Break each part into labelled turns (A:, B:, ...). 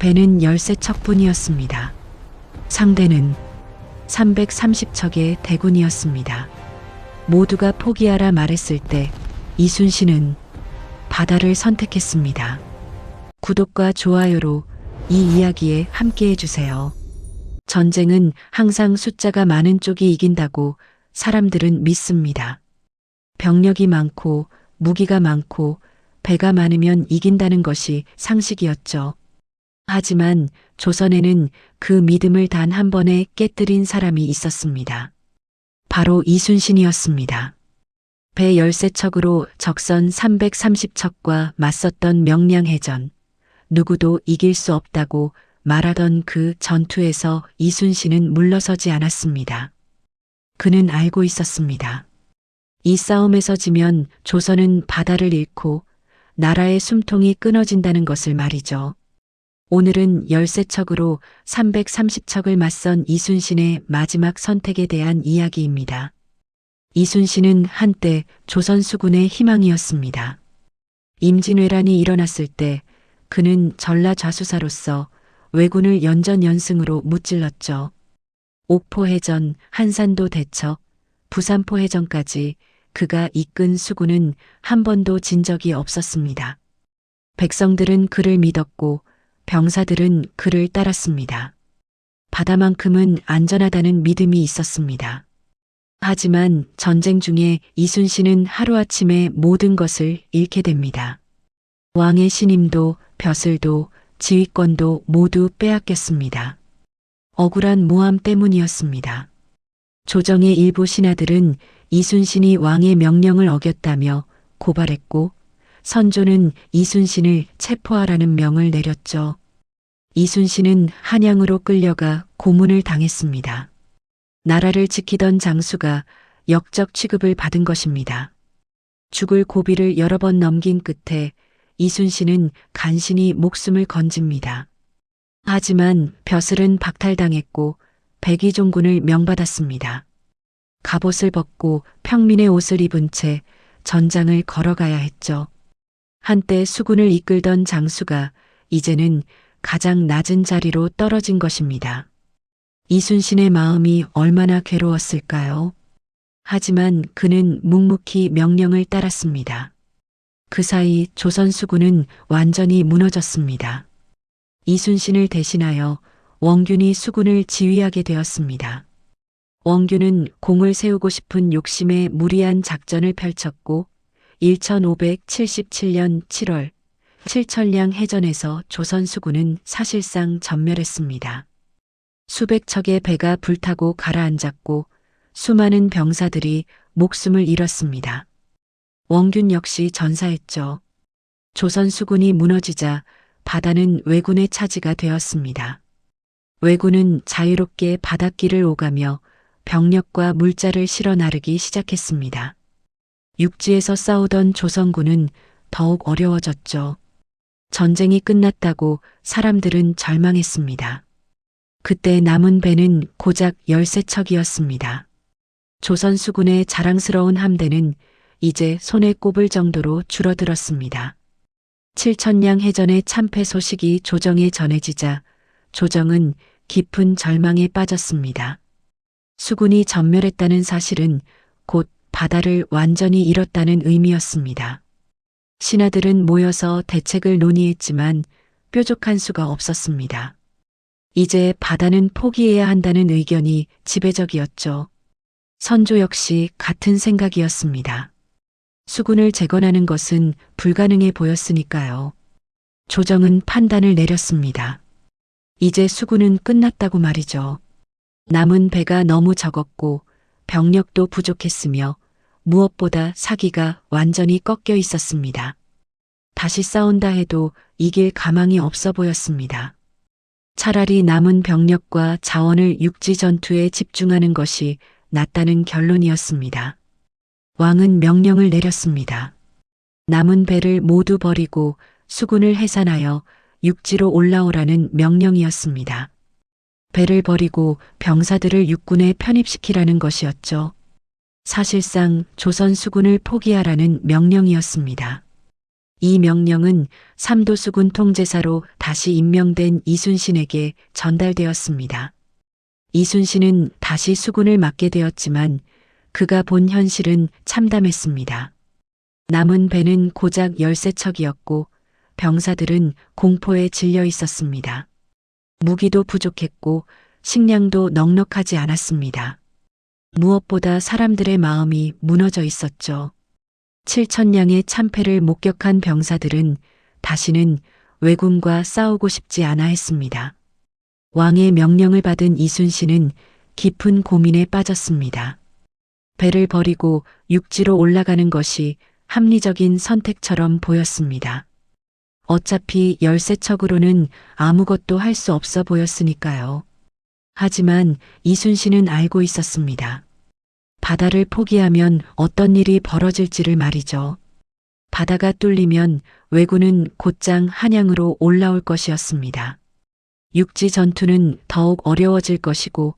A: 배는 13척뿐이었습니다. 상대는 330척의 대군이었습니다. 모두가 포기하라 말했을 때 이순신은 바다를 선택했습니다. 구독과 좋아요로 이 이야기에 함께 해 주세요. 전쟁은 항상 숫자가 많은 쪽이 이긴다고 사람들은 믿습니다. 병력이 많고 무기가 많고 배가 많으면 이긴다는 것이 상식이었죠. 하지만 조선에는 그 믿음을 단 한 번에 깨뜨린 사람이 있었습니다. 바로 이순신이었습니다. 배 13척으로 적선 330척과 맞섰던 명량해전, 누구도 이길 수 없다고 말하던 그 전투에서 이순신은 물러서지 않았습니다. 그는 알고 있었습니다. 이 싸움에서 지면 조선은 바다를 잃고 나라의 숨통이 끊어진다는 것을 말이죠. 오늘은 13척으로 330척을 맞선 이순신의 마지막 선택에 대한 이야기입니다. 이순신은 한때 조선 수군의 희망이었습니다. 임진왜란이 일어났을 때 그는 전라좌수사로서 왜군을 연전연승으로 무찔렀죠. 옥포해전, 한산도 대첩, 부산포해전까지 그가 이끈 수군은 한 번도 진 적이 없었습니다. 백성들은 그를 믿었고 병사들은 그를 따랐습니다. 바다만큼은 안전하다는 믿음이 있었습니다. 하지만 전쟁 중에 이순신은 하루아침에 모든 것을 잃게 됩니다. 왕의 신임도 벼슬도 지휘권도 모두 빼앗겼습니다. 억울한 모함 때문이었습니다. 조정의 일부 신하들은 이순신이 왕의 명령을 어겼다며 고발했고 선조는 이순신을 체포하라는 명을 내렸죠. 이순신은 한양으로 끌려가 고문을 당했습니다. 나라를 지키던 장수가 역적 취급을 받은 것입니다. 죽을 고비를 여러 번 넘긴 끝에 이순신은 간신히 목숨을 건집니다. 하지만 벼슬은 박탈당했고 백의종군을 명받았습니다. 갑옷을 벗고 평민의 옷을 입은 채 전장을 걸어가야 했죠. 한때 수군을 이끌던 장수가 이제는 가장 낮은 자리로 떨어진 것입니다. 이순신의 마음이 얼마나 괴로웠을까요? 하지만 그는 묵묵히 명령을 따랐습니다. 그 사이 조선 수군은 완전히 무너졌습니다. 이순신을 대신하여 원균이 수군을 지휘하게 되었습니다. 원균은 공을 세우고 싶은 욕심에 무리한 작전을 펼쳤고 1577년 7월 칠천량 해전에서 조선 수군은 사실상 전멸했습니다. 수백 척의 배가 불타고 가라앉았고 수많은 병사들이 목숨을 잃었습니다. 원균 역시 전사했죠. 조선 수군이 무너지자 바다는 왜군의 차지가 되었습니다. 왜군은 자유롭게 바닷길을 오가며 병력과 물자를 실어 나르기 시작했습니다. 육지에서 싸우던 조선군은 더욱 어려워졌죠. 전쟁이 끝났다고 사람들은 절망했습니다. 그때 남은 배는 고작 13척이었습니다. 조선 수군의 자랑스러운 함대는 이제 손에 꼽을 정도로 줄어들었습니다. 칠천량 해전의 참패 소식이 조정에 전해지자 조정은 깊은 절망에 빠졌습니다. 수군이 전멸했다는 사실은 곧 바다를 완전히 잃었다는 의미였습니다. 신하들은 모여서 대책을 논의했지만 뾰족한 수가 없었습니다. 이제 바다는 포기해야 한다는 의견이 지배적이었죠. 선조 역시 같은 생각이었습니다. 수군을 재건하는 것은 불가능해 보였으니까요. 조정은 판단을 내렸습니다. 이제 수군은 끝났다고 말이죠. 남은 배가 너무 적었고 병력도 부족했으며 무엇보다 사기가 완전히 꺾여 있었습니다. 다시 싸운다 해도 이길 가망이 없어 보였습니다. 차라리 남은 병력과 자원을 육지 전투에 집중하는 것이 낫다는 결론이었습니다. 왕은 명령을 내렸습니다. 남은 배를 모두 버리고 수군을 해산하여 육지로 올라오라는 명령이었습니다. 배를 버리고 병사들을 육군에 편입시키라는 것이었죠. 사실상 조선 수군을 포기하라는 명령이었습니다. 이 명령은 삼도수군 통제사로 다시 임명된 이순신에게 전달되었습니다. 이순신은 다시 수군을 맡게 되었지만 그가 본 현실은 참담했습니다. 남은 배는 고작 13척이었고 병사들은 공포에 질려 있었습니다. 무기도 부족했고 식량도 넉넉하지 않았습니다. 무엇보다 사람들의 마음이 무너져 있었죠. 7천량의 참패를 목격한 병사들은 다시는 왜군과 싸우고 싶지 않아 했습니다. 왕의 명령을 받은 이순신은 깊은 고민에 빠졌습니다. 배를 버리고 육지로 올라가는 것이 합리적인 선택처럼 보였습니다. 어차피 열세척으로는 아무것도 할 수 없어 보였으니까요. 하지만 이순신은 알고 있었습니다. 바다를 포기하면 어떤 일이 벌어질지를 말이죠. 바다가 뚫리면 왜군은 곧장 한양으로 올라올 것이었습니다. 육지 전투는 더욱 어려워질 것이고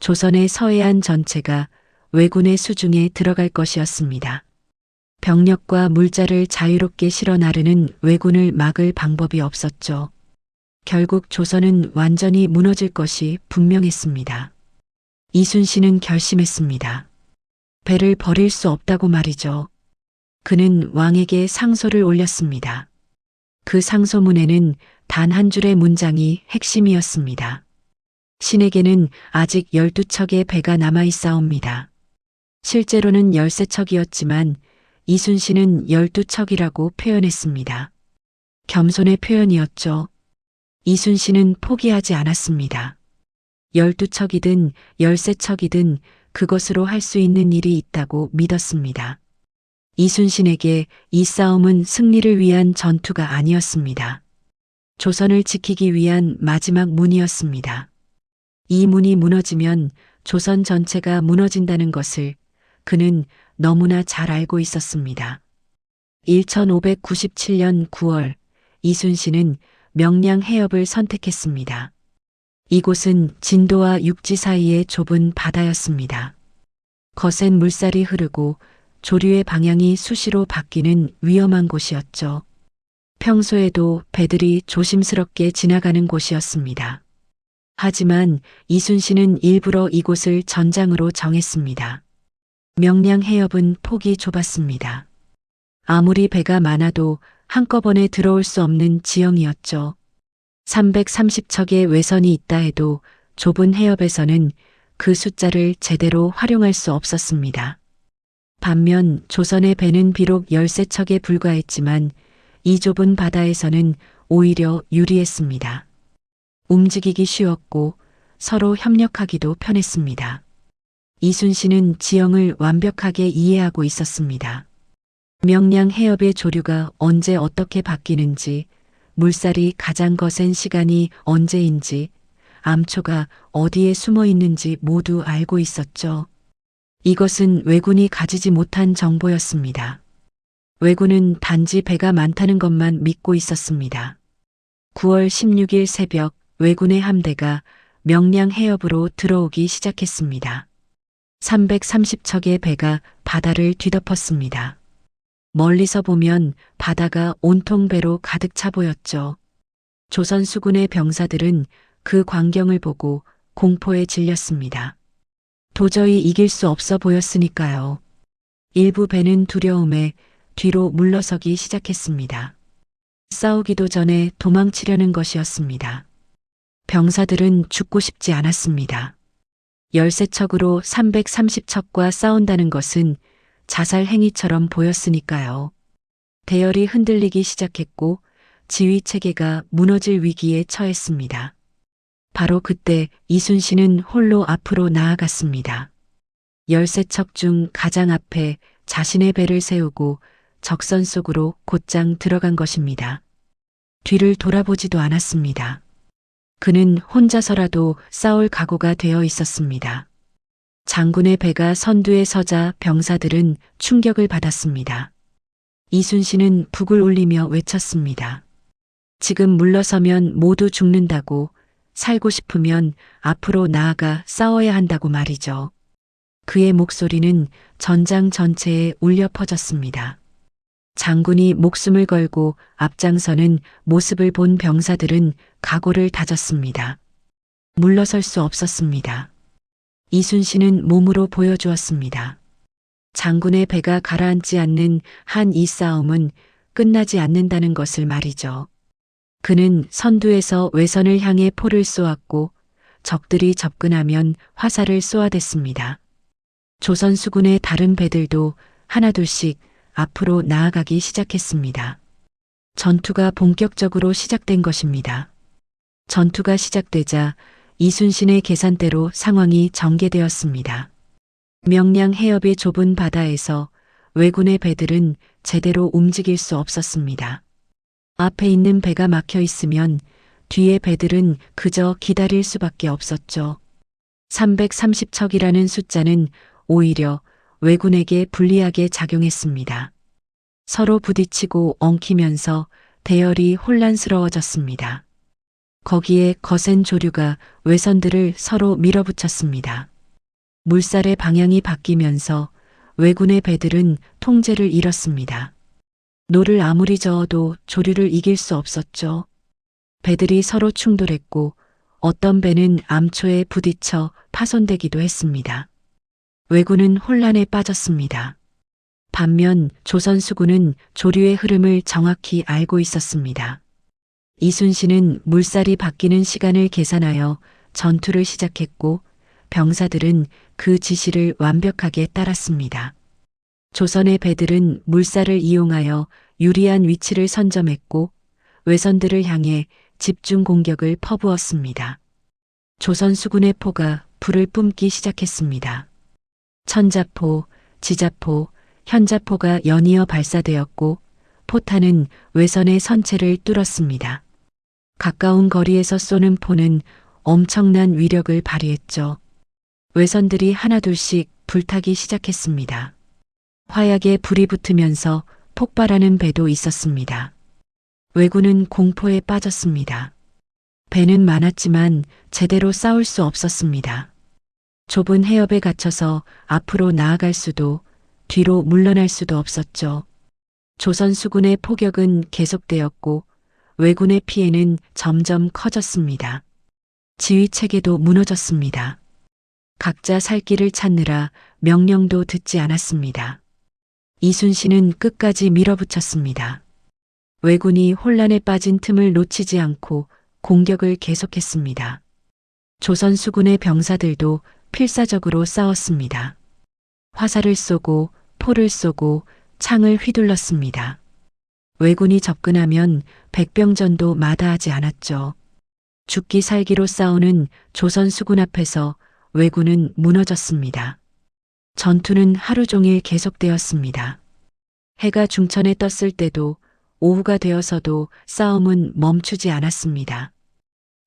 A: 조선의 서해안 전체가 왜군의 수중에 들어갈 것이었습니다. 병력과 물자를 자유롭게 실어 나르는 왜군을 막을 방법이 없었죠. 결국 조선은 완전히 무너질 것이 분명했습니다. 이순신은 결심했습니다. 배를 버릴 수 없다고 말이죠. 그는 왕에게 상소를 올렸습니다. 그 상소문에는 단 한 줄의 문장이 핵심이었습니다. 신에게는 아직 12척의 배가 남아 있사옵니다. 실제로는 13척이었지만 이순신은 12척이라고 표현했습니다. 겸손의 표현이었죠. 이순신은 포기하지 않았습니다. 12척이든 13척이든 그것으로 할 수 있는 일이 있다고 믿었습니다. 이순신에게 이 싸움은 승리를 위한 전투가 아니었습니다. 조선을 지키기 위한 마지막 문이었습니다. 이 문이 무너지면 조선 전체가 무너진다는 것을 그는 너무나 잘 알고 있었습니다. 1597년 9월 이순신은 명량 해협을 선택했습니다. 이곳은 진도와 육지 사이의 좁은 바다였습니다. 거센 물살이 흐르고 조류의 방향이 수시로 바뀌는 위험한 곳이었죠. 평소에도 배들이 조심스럽게 지나가는 곳이었습니다. 하지만 이순신은 일부러 이곳을 전장으로 정했습니다. 명량 해협은 폭이 좁았습니다. 아무리 배가 많아도 한꺼번에 들어올 수 없는 지형이었죠. 330척의 외선이 있다 해도 좁은 해협에서는 그 숫자를 제대로 활용할 수 없었습니다. 반면 조선의 배는 비록 13척에 불과했지만 이 좁은 바다에서는 오히려 유리했습니다. 움직이기 쉬웠고 서로 협력하기도 편했습니다. 이순신은 지형을 완벽하게 이해하고 있었습니다. 명량 해협의 조류가 언제 어떻게 바뀌는지, 물살이 가장 거센 시간이 언제인지, 암초가 어디에 숨어 있는지 모두 알고 있었죠. 이것은 왜군이 가지지 못한 정보였습니다. 왜군은 단지 배가 많다는 것만 믿고 있었습니다. 9월 16일 새벽 왜군의 함대가 명량 해협으로 들어오기 시작했습니다. 330척의 배가 바다를 뒤덮었습니다. 멀리서 보면 바다가 온통 배로 가득 차 보였죠. 조선 수군의 병사들은 그 광경을 보고 공포에 질렸습니다. 도저히 이길 수 없어 보였으니까요. 일부 배는 두려움에 뒤로 물러서기 시작했습니다. 싸우기도 전에 도망치려는 것이었습니다. 병사들은 죽고 싶지 않았습니다. 13척으로 330척과 싸운다는 것은 자살 행위처럼 보였으니까요. 대열이 흔들리기 시작했고 지휘 체계가 무너질 위기에 처했습니다. 바로 그때 이순신은 홀로 앞으로 나아갔습니다. 13척 중 가장 앞에 자신의 배를 세우고 적선 속으로 곧장 들어간 것입니다. 뒤를 돌아보지도 않았습니다. 그는 혼자서라도 싸울 각오가 되어 있었습니다. 장군의 배가 선두에 서자 병사들은 충격을 받았습니다. 이순신은 북을 울리며 외쳤습니다. 지금 물러서면 모두 죽는다고 살고 싶으면 앞으로 나아가 싸워야 한다고 말이죠. 그의 목소리는 전장 전체에 울려 퍼졌습니다. 장군이 목숨을 걸고 앞장서는 모습을 본 병사들은 각오를 다졌습니다. 물러설 수 없었습니다. 이순신은 몸으로 보여주었습니다. 장군의 배가 가라앉지 않는 한 이 싸움은 끝나지 않는다는 것을 말이죠. 그는 선두에서 외선을 향해 포를 쏘았고 적들이 접근하면 화살을 쏘아댔습니다. 조선 수군의 다른 배들도 하나둘씩 앞으로 나아가기 시작했습니다. 전투가 본격적으로 시작된 것입니다. 전투가 시작되자 이순신의 계산대로 상황이 전개되었습니다. 명량 해협의 좁은 바다에서 왜군의 배들은 제대로 움직일 수 없었습니다. 앞에 있는 배가 막혀 있으면 뒤에 배들은 그저 기다릴 수밖에 없었죠. 330척이라는 숫자는 오히려 왜군에게 불리하게 작용했습니다. 서로 부딪히고 엉키면서 대열이 혼란스러워졌습니다. 거기에 거센 조류가 외선들을 서로 밀어붙였습니다. 물살의 방향이 바뀌면서 왜군의 배들은 통제를 잃었습니다. 노를 아무리 저어도 조류를 이길 수 없었죠. 배들이 서로 충돌했고 어떤 배는 암초에 부딪혀 파손되기도 했습니다. 왜군은 혼란에 빠졌습니다. 반면 조선 수군은 조류의 흐름을 정확히 알고 있었습니다. 이순신은 물살이 바뀌는 시간을 계산하여 전투를 시작했고 병사들은 그 지시를 완벽하게 따랐습니다. 조선의 배들은 물살을 이용하여 유리한 위치를 선점했고 외선들을 향해 집중 공격을 퍼부었습니다. 조선 수군의 포가 불을 뿜기 시작했습니다. 천자포, 지자포, 현자포가 연이어 발사되었고 포탄은 외선의 선체를 뚫었습니다. 가까운 거리에서 쏘는 포는 엄청난 위력을 발휘했죠. 외선들이 하나둘씩 불타기 시작했습니다. 화약에 불이 붙으면서 폭발하는 배도 있었습니다. 왜군은 공포에 빠졌습니다. 배는 많았지만 제대로 싸울 수 없었습니다. 좁은 해협에 갇혀서 앞으로 나아갈 수도 뒤로 물러날 수도 없었죠. 조선 수군의 포격은 계속되었고 왜군의 피해는 점점 커졌습니다. 지휘 체계도 무너졌습니다. 각자 살 길을 찾느라 명령도 듣지 않았습니다. 이순신은 끝까지 밀어붙였습니다. 왜군이 혼란에 빠진 틈을 놓치지 않고 공격을 계속했습니다. 조선 수군의 병사들도 필사적으로 싸웠습니다. 화살을 쏘고 포를 쏘고 창을 휘둘렀습니다. 왜군이 접근하면 백병전도 마다하지 않았죠. 죽기 살기로 싸우는 조선 수군 앞에서 왜군은 무너졌습니다. 전투는 하루 종일 계속되었습니다. 해가 중천에 떴을 때도 오후가 되어서도 싸움은 멈추지 않았습니다.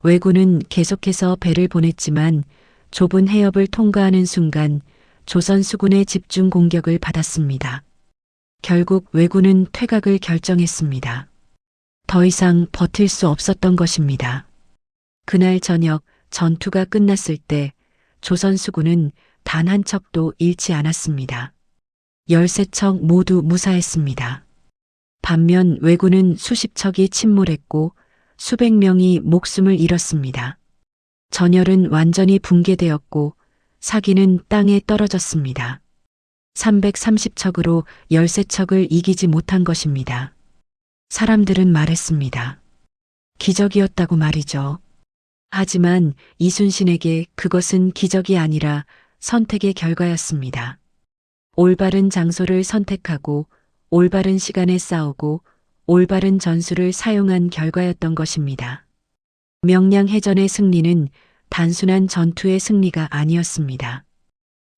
A: 왜군은 계속해서 배를 보냈지만 좁은 해협을 통과하는 순간 조선 수군의 집중 공격을 받았습니다. 결국 왜군은 퇴각을 결정했습니다. 더 이상 버틸 수 없었던 것입니다. 그날 저녁 전투가 끝났을 때 조선 수군은 단 한 척도 잃지 않았습니다. 13척 모두 무사했습니다. 반면 왜군은 수십 척이 침몰했고 수백 명이 목숨을 잃었습니다. 전열은 완전히 붕괴되었고 사기는 땅에 떨어졌습니다. 330척으로 13척을 이기지 못한 것입니다. 사람들은 말했습니다. 기적이었다고 말이죠. 하지만 이순신에게 그것은 기적이 아니라 선택의 결과였습니다. 올바른 장소를 선택하고 올바른 시간에 싸우고 올바른 전술을 사용한 결과였던 것입니다. 명량해전의 승리는 단순한 전투의 승리가 아니었습니다.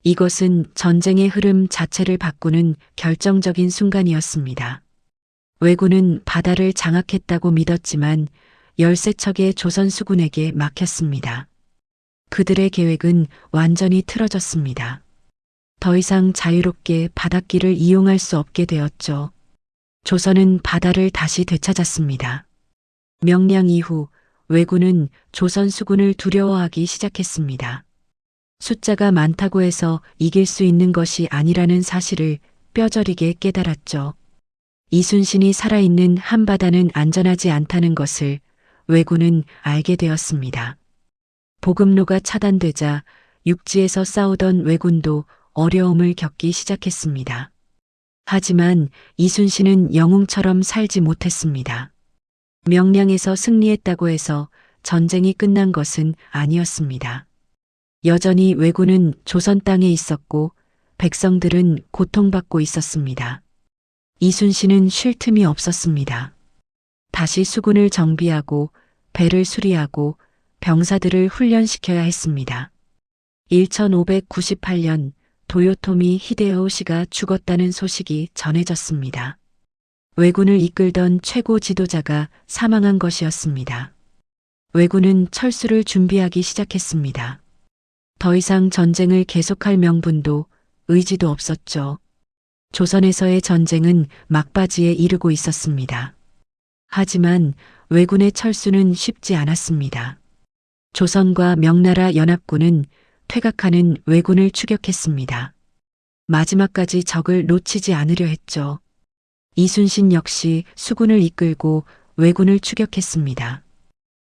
A: 이것은 전쟁의 흐름 자체를 바꾸는 결정적인 순간이었습니다. 왜군은 바다를 장악했다고 믿었지만 13척의 조선 수군에게 막혔습니다. 그들의 계획은 완전히 틀어졌습니다. 더 이상 자유롭게 바닷길을 이용할 수 없게 되었죠. 조선은 바다를 다시 되찾았습니다. 명량 이후 왜군은 조선 수군을 두려워하기 시작했습니다. 숫자가 많다고 해서 이길 수 있는 것이 아니라는 사실을 뼈저리게 깨달았죠. 이순신이 살아있는 한바다는 안전하지 않다는 것을 왜군은 알게 되었습니다. 보급로가 차단되자 육지에서 싸우던 왜군도 어려움을 겪기 시작했습니다. 하지만 이순신은 영웅처럼 살지 못했습니다. 명량에서 승리했다고 해서 전쟁이 끝난 것은 아니었습니다. 여전히 왜군은 조선 땅에 있었고 백성들은 고통받고 있었습니다. 이순신은 쉴 틈이 없었습니다. 다시 수군을 정비하고 배를 수리하고 병사들을 훈련시켜야 했습니다. 1598년 도요토미 히데요시가 죽었다는 소식이 전해졌습니다. 왜군을 이끌던 최고 지도자가 사망한 것이었습니다. 왜군은 철수를 준비하기 시작했습니다. 더 이상 전쟁을 계속할 명분도 의지도 없었죠. 조선에서의 전쟁은 막바지에 이르고 있었습니다. 하지만 왜군의 철수는 쉽지 않았습니다. 조선과 명나라 연합군은 퇴각하는 왜군을 추격했습니다. 마지막까지 적을 놓치지 않으려 했죠. 이순신 역시 수군을 이끌고 왜군을 추격했습니다.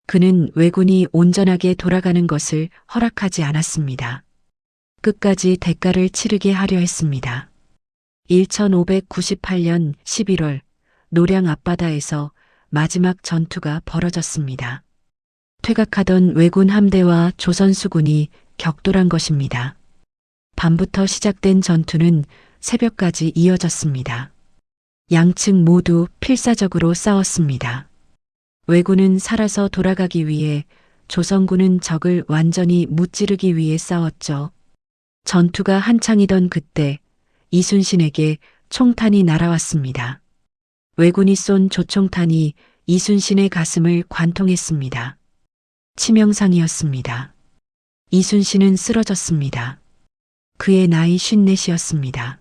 A: 그는 왜군이 온전하게 돌아가는 것을 허락하지 않았습니다. 끝까지 대가를 치르게 하려 했습니다. 1598년 11월 노량 앞바다에서 마지막 전투가 벌어졌습니다. 퇴각하던 왜군 함대와 조선 수군이 격돌한 것입니다. 밤부터 시작된 전투는 새벽까지 이어졌습니다. 양측 모두 필사적으로 싸웠습니다. 왜군은 살아서 돌아가기 위해 조선군은 적을 완전히 무찌르기 위해 싸웠죠. 전투가 한창이던 그때 이순신에게 총탄이 날아왔습니다. 왜군이 쏜 조총탄이 이순신의 가슴을 관통했습니다. 치명상이었습니다. 이순신은 쓰러졌습니다. 그의 나이 54이었습니다.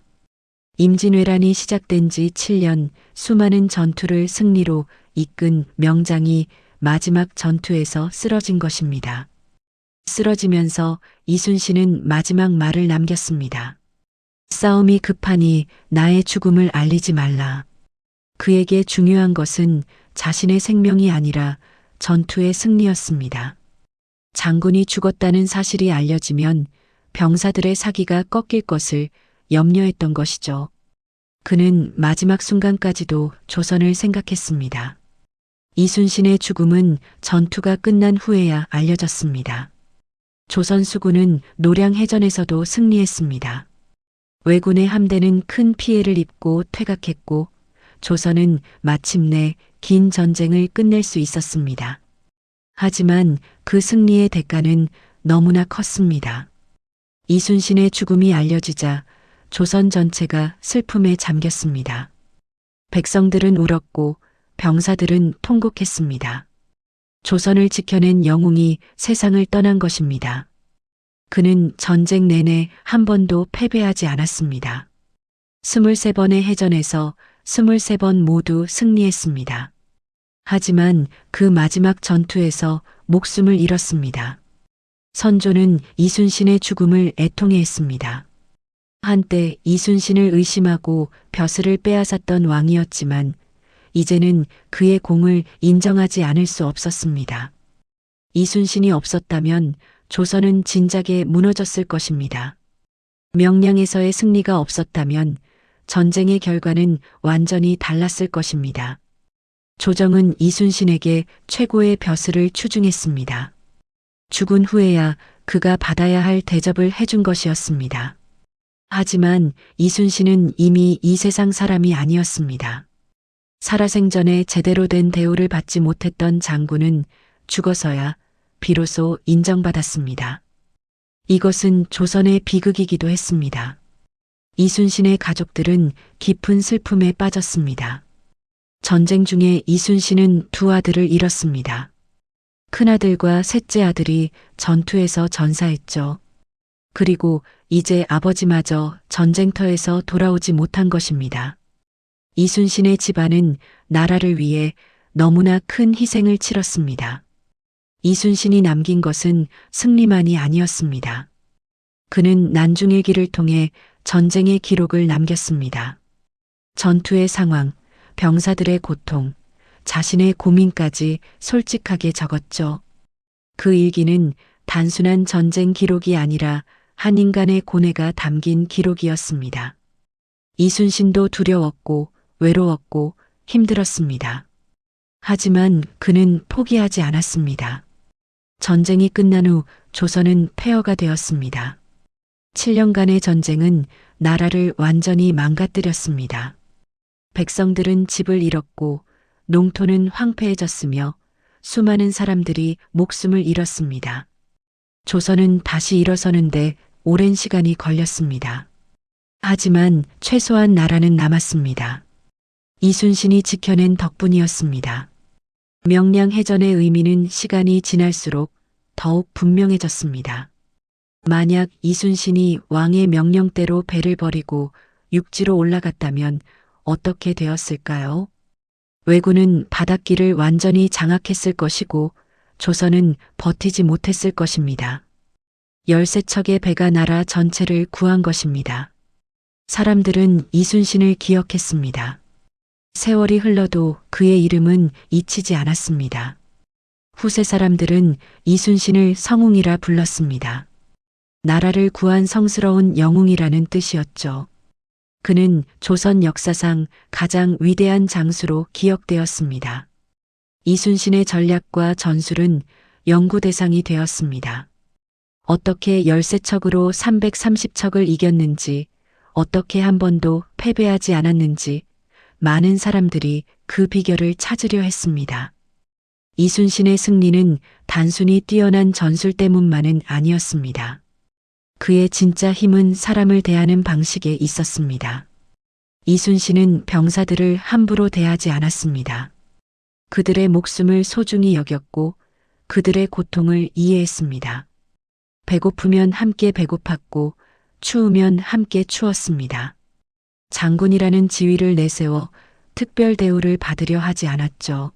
A: 임진왜란이 시작된 지 7년 수많은 전투를 승리로 이끈 명장이 마지막 전투에서 쓰러진 것입니다. 쓰러지면서 이순신은 마지막 말을 남겼습니다. 싸움이 급하니 나의 죽음을 알리지 말라. 그에게 중요한 것은 자신의 생명이 아니라 전투의 승리였습니다. 장군이 죽었다는 사실이 알려지면 병사들의 사기가 꺾일 것을 염려했던 것이죠. 그는 마지막 순간까지도 조선을 생각했습니다. 이순신의 죽음은 전투가 끝난 후에야 알려졌습니다. 조선 수군은 노량해전에서도 승리했습니다. 왜군의 함대는 큰 피해를 입고 퇴각했고 조선은 마침내 긴 전쟁을 끝낼 수 있었습니다. 하지만 그 승리의 대가는 너무나 컸습니다. 이순신의 죽음이 알려지자 조선 전체가 슬픔에 잠겼습니다. 백성들은 울었고 병사들은 통곡했습니다. 조선을 지켜낸 영웅이 세상을 떠난 것입니다. 그는 전쟁 내내 한 번도 패배하지 않았습니다. 23번의 해전에서 23번 모두 승리했습니다. 하지만 그 마지막 전투에서 목숨을 잃었습니다. 선조는 이순신의 죽음을 애통해 했습니다. 한때 이순신을 의심하고 벼슬을 빼앗았던 왕이었지만 이제는 그의 공을 인정하지 않을 수 없었습니다. 이순신이 없었다면 조선은 진작에 무너졌을 것입니다. 명량에서의 승리가 없었다면 전쟁의 결과는 완전히 달랐을 것입니다. 조정은 이순신에게 최고의 벼슬을 추중했습니다. 죽은 후에야 그가 받아야 할 대접을 해준 것이었습니다. 하지만 이순신은 이미 이 세상 사람이 아니었습니다. 살아생전에 제대로 된 대우를 받지 못했던 장군은 죽어서야 비로소 인정받았습니다. 이것은 조선의 비극이기도 했습니다. 이순신의 가족들은 깊은 슬픔에 빠졌습니다. 전쟁 중에 이순신은 두 아들을 잃었습니다. 큰아들과 셋째 아들이 전투에서 전사했죠. 그리고 이제 아버지마저 전쟁터에서 돌아오지 못한 것입니다. 이순신의 집안은 나라를 위해 너무나 큰 희생을 치렀습니다. 이순신이 남긴 것은 승리만이 아니었습니다. 그는 난중일기를 통해 전쟁의 기록을 남겼습니다. 전투의 상황, 병사들의 고통, 자신의 고민까지 솔직하게 적었죠. 그 일기는 단순한 전쟁 기록이 아니라 한 인간의 고뇌가 담긴 기록이었습니다. 이순신도 두려웠고 외로웠고 힘들었습니다. 하지만 그는 포기하지 않았습니다. 전쟁이 끝난 후 조선은 폐허가 되었습니다. 7년간의 전쟁은 나라를 완전히 망가뜨렸습니다. 백성들은 집을 잃었고 농토는 황폐해졌으며 수많은 사람들이 목숨을 잃었습니다. 조선은 다시 일어서는데 오랜 시간이 걸렸습니다. 하지만 최소한 나라는 남았습니다. 이순신이 지켜낸 덕분이었습니다. 명량해전의 의미는 시간이 지날수록 더욱 분명해졌습니다. 만약 이순신이 왕의 명령대로 배를 버리고 육지로 올라갔다면 어떻게 되었을까요? 왜군은 바닷길을 완전히 장악했을 것이고 조선은 버티지 못했을 것입니다. 열세 척의 배가 나라 전체를 구한 것입니다. 사람들은 이순신을 기억했습니다. 세월이 흘러도 그의 이름은 잊히지 않았습니다. 후세 사람들은 이순신을 성웅이라 불렀습니다. 나라를 구한 성스러운 영웅이라는 뜻이었죠. 그는 조선 역사상 가장 위대한 장수로 기억되었습니다. 이순신의 전략과 전술은 연구 대상이 되었습니다. 어떻게 열세척으로 330척을 이겼는지, 어떻게 한 번도 패배하지 않았는지 많은 사람들이 그 비결을 찾으려 했습니다. 이순신의 승리는 단순히 뛰어난 전술 때문만은 아니었습니다. 그의 진짜 힘은 사람을 대하는 방식에 있었습니다. 이순신은 병사들을 함부로 대하지 않았습니다. 그들의 목숨을 소중히 여겼고 그들의 고통을 이해했습니다. 배고프면 함께 배고팠고 추우면 함께 추웠습니다. 장군이라는 지위를 내세워 특별 대우를 받으려 하지 않았죠.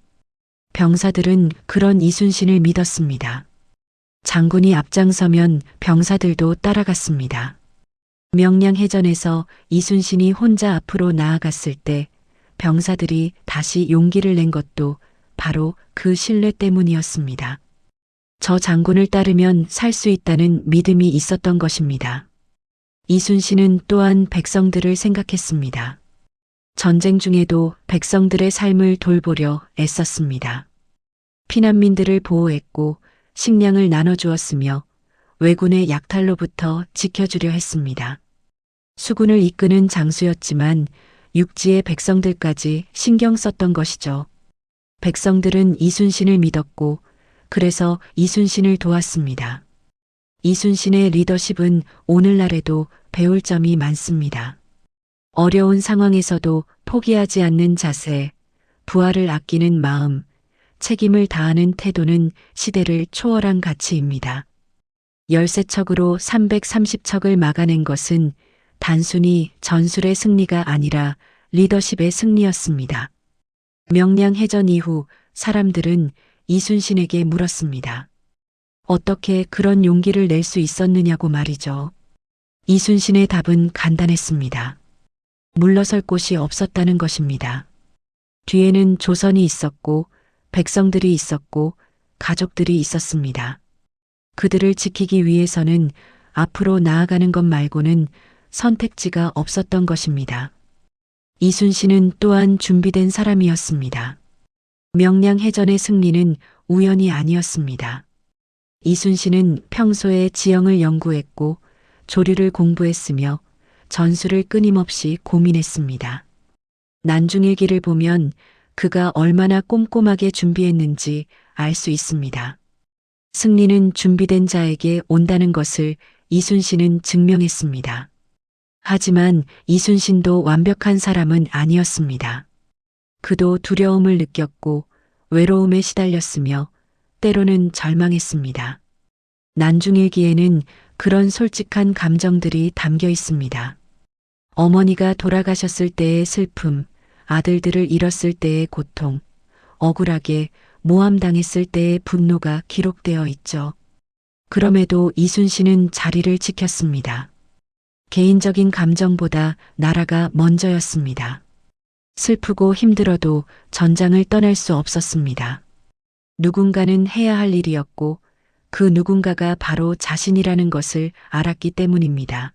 A: 병사들은 그런 이순신을 믿었습니다. 장군이 앞장서면 병사들도 따라갔습니다. 명량해전에서 이순신이 혼자 앞으로 나아갔을 때 병사들이 다시 용기를 낸 것도 바로 그 신뢰 때문이었습니다. 저 장군을 따르면 살 수 있다는 믿음이 있었던 것입니다. 이순신은 또한 백성들을 생각했습니다. 전쟁 중에도 백성들의 삶을 돌보려 애썼습니다. 피난민들을 보호했고 식량을 나눠주었으며 왜군의 약탈로부터 지켜주려 했습니다. 수군을 이끄는 장수였지만 육지의 백성들까지 신경 썼던 것이죠. 백성들은 이순신을 믿었고 그래서 이순신을 도왔습니다. 이순신의 리더십은 오늘날에도 배울 점이 많습니다. 어려운 상황에서도 포기하지 않는 자세, 부하를 아끼는 마음, 책임을 다하는 태도는 시대를 초월한 가치입니다. 열세척으로 330척을 막아낸 것은 단순히 전술의 승리가 아니라 리더십의 승리였습니다. 명량해전 이후 사람들은 이순신에게 물었습니다. 어떻게 그런 용기를 낼 수 있었느냐고 말이죠. 이순신의 답은 간단했습니다. 물러설 곳이 없었다는 것입니다. 뒤에는 조선이 있었고 백성들이 있었고 가족들이 있었습니다. 그들을 지키기 위해서는 앞으로 나아가는 것 말고는 선택지가 없었던 것입니다. 이순신은 또한 준비된 사람이었습니다. 명량해전의 승리는 우연이 아니었습니다. 이순신은 평소에 지형을 연구했고 조류를 공부했으며 전술을 끊임없이 고민했습니다. 난중일기를 보면 그가 얼마나 꼼꼼하게 준비했는지 알 수 있습니다. 승리는 준비된 자에게 온다는 것을 이순신은 증명했습니다. 하지만 이순신도 완벽한 사람은 아니었습니다. 그도 두려움을 느꼈고 외로움에 시달렸으며 때로는 절망했습니다. 난중일기에는 그런 솔직한 감정들이 담겨 있습니다. 어머니가 돌아가셨을 때의 슬픔, 아들들을 잃었을 때의 고통, 억울하게 모함당했을 때의 분노가 기록되어 있죠. 그럼에도 이순신은 자리를 지켰습니다. 개인적인 감정보다 나라가 먼저였습니다. 슬프고 힘들어도 전장을 떠날 수 없었습니다. 누군가는 해야 할 일이었고 그 누군가가 바로 자신이라는 것을 알았기 때문입니다.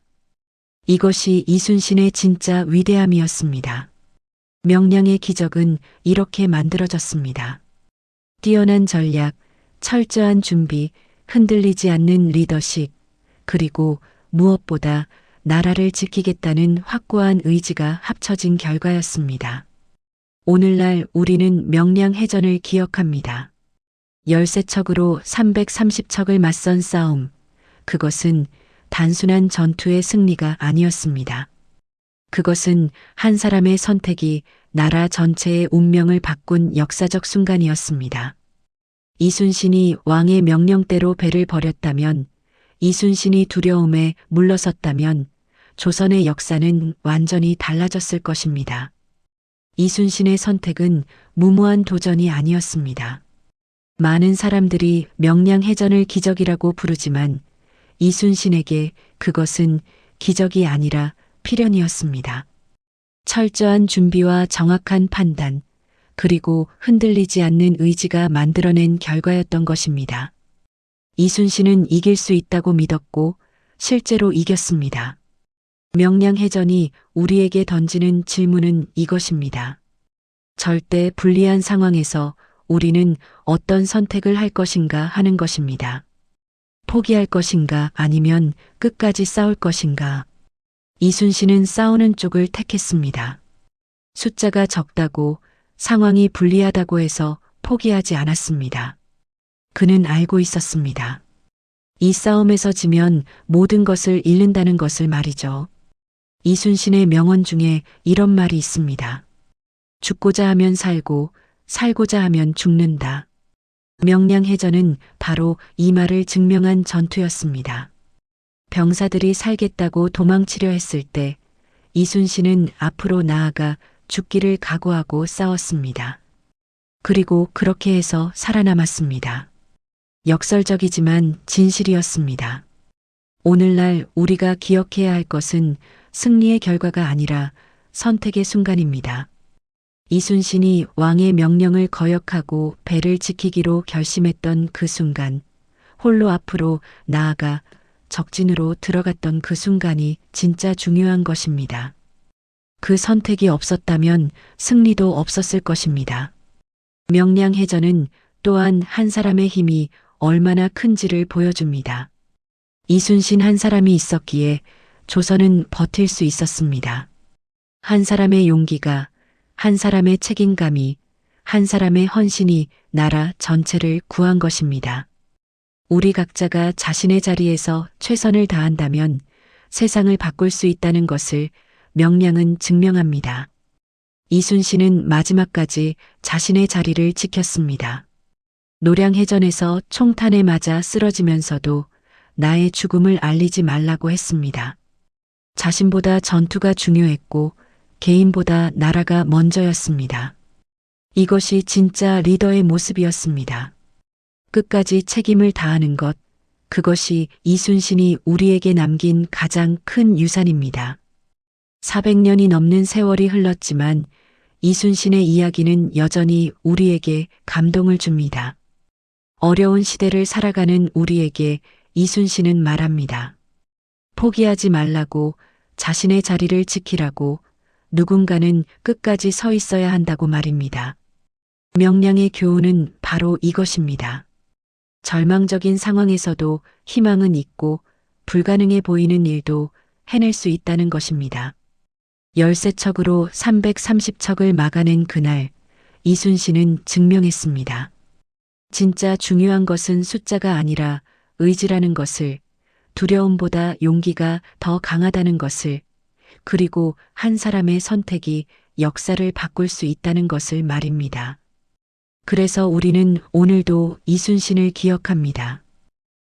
A: 이것이 이순신의 진짜 위대함이었습니다. 명량의 기적은 이렇게 만들어졌습니다. 뛰어난 전략, 철저한 준비, 흔들리지 않는 리더십, 그리고 무엇보다 나라를 지키겠다는 확고한 의지가 합쳐진 결과였습니다. 오늘날 우리는 명량해전을 기억합니다. 열세척으로 330척을 맞선 싸움. 그것은 단순한 전투의 승리가 아니었습니다. 그것은 한 사람의 선택이 나라 전체의 운명을 바꾼 역사적 순간이었습니다. 이순신이 왕의 명령대로 배를 버렸다면, 이순신이 두려움에 물러섰다면, 조선의 역사는 완전히 달라졌을 것입니다. 이순신의 선택은 무모한 도전이 아니었습니다. 많은 사람들이 명량해전을 기적이라고 부르지만 이순신에게 그것은 기적이 아니라 필연이었습니다. 철저한 준비와 정확한 판단, 그리고 흔들리지 않는 의지가 만들어낸 결과였던 것입니다. 이순신은 이길 수 있다고 믿었고 실제로 이겼습니다. 명량해전이 우리에게 던지는 질문은 이것입니다. 절대 불리한 상황에서 우리는 어떤 선택을 할 것인가 하는 것입니다. 포기할 것인가 아니면 끝까지 싸울 것인가. 이순신은 싸우는 쪽을 택했습니다. 숫자가 적다고 상황이 불리하다고 해서 포기하지 않았습니다. 그는 알고 있었습니다. 이 싸움에서 지면 모든 것을 잃는다는 것을 말이죠. 이순신의 명언 중에 이런 말이 있습니다. 죽고자 하면 살고 살고자 하면 죽는다. 명량해전은 바로 이 말을 증명한 전투였습니다. 병사들이 살겠다고 도망치려 했을 때 이순신은 앞으로 나아가 죽기를 각오하고 싸웠습니다. 그리고 그렇게 해서 살아남았습니다. 역설적이지만 진실이었습니다. 오늘날 우리가 기억해야 할 것은 승리의 결과가 아니라 선택의 순간입니다. 이순신이 왕의 명령을 거역하고 배를 지키기로 결심했던 그 순간, 홀로 앞으로 나아가 적진으로 들어갔던 그 순간이 진짜 중요한 것입니다. 그 선택이 없었다면 승리도 없었을 것입니다. 명량해전은 또한 한 사람의 힘이 얼마나 큰지를 보여줍니다. 이순신 한 사람이 있었기에 조선은 버틸 수 있었습니다. 한 사람의 용기가, 한 사람의 책임감이, 한 사람의 헌신이 나라 전체를 구한 것입니다. 우리 각자가 자신의 자리에서 최선을 다한다면 세상을 바꿀 수 있다는 것을 명량은 증명합니다. 이순신은 마지막까지 자신의 자리를 지켰습니다. 노량해전에서 총탄에 맞아 쓰러지면서도 나의 죽음을 알리지 말라고 했습니다. 자신보다 전투가 중요했고 개인보다 나라가 먼저였습니다. 이것이 진짜 리더의 모습이었습니다. 끝까지 책임을 다하는 것, 그것이 이순신이 우리에게 남긴 가장 큰 유산입니다. 400년이 넘는 세월이 흘렀지만 이순신의 이야기는 여전히 우리에게 감동을 줍니다. 어려운 시대를 살아가는 우리에게 이순신은 말합니다. 포기하지 말라고 자신의 자리를 지키라고 누군가는 끝까지 서 있어야 한다고 말입니다. 명량의 교훈은 바로 이것입니다. 절망적인 상황에서도 희망은 있고 불가능해 보이는 일도 해낼 수 있다는 것입니다. 열세척으로 330척을 막아낸 그날 이순신은 증명했습니다. 진짜 중요한 것은 숫자가 아니라 의지라는 것을 두려움보다 용기가 더 강하다는 것을 그리고 한 사람의 선택이 역사를 바꿀 수 있다는 것을 말입니다. 그래서 우리는 오늘도 이순신을 기억합니다.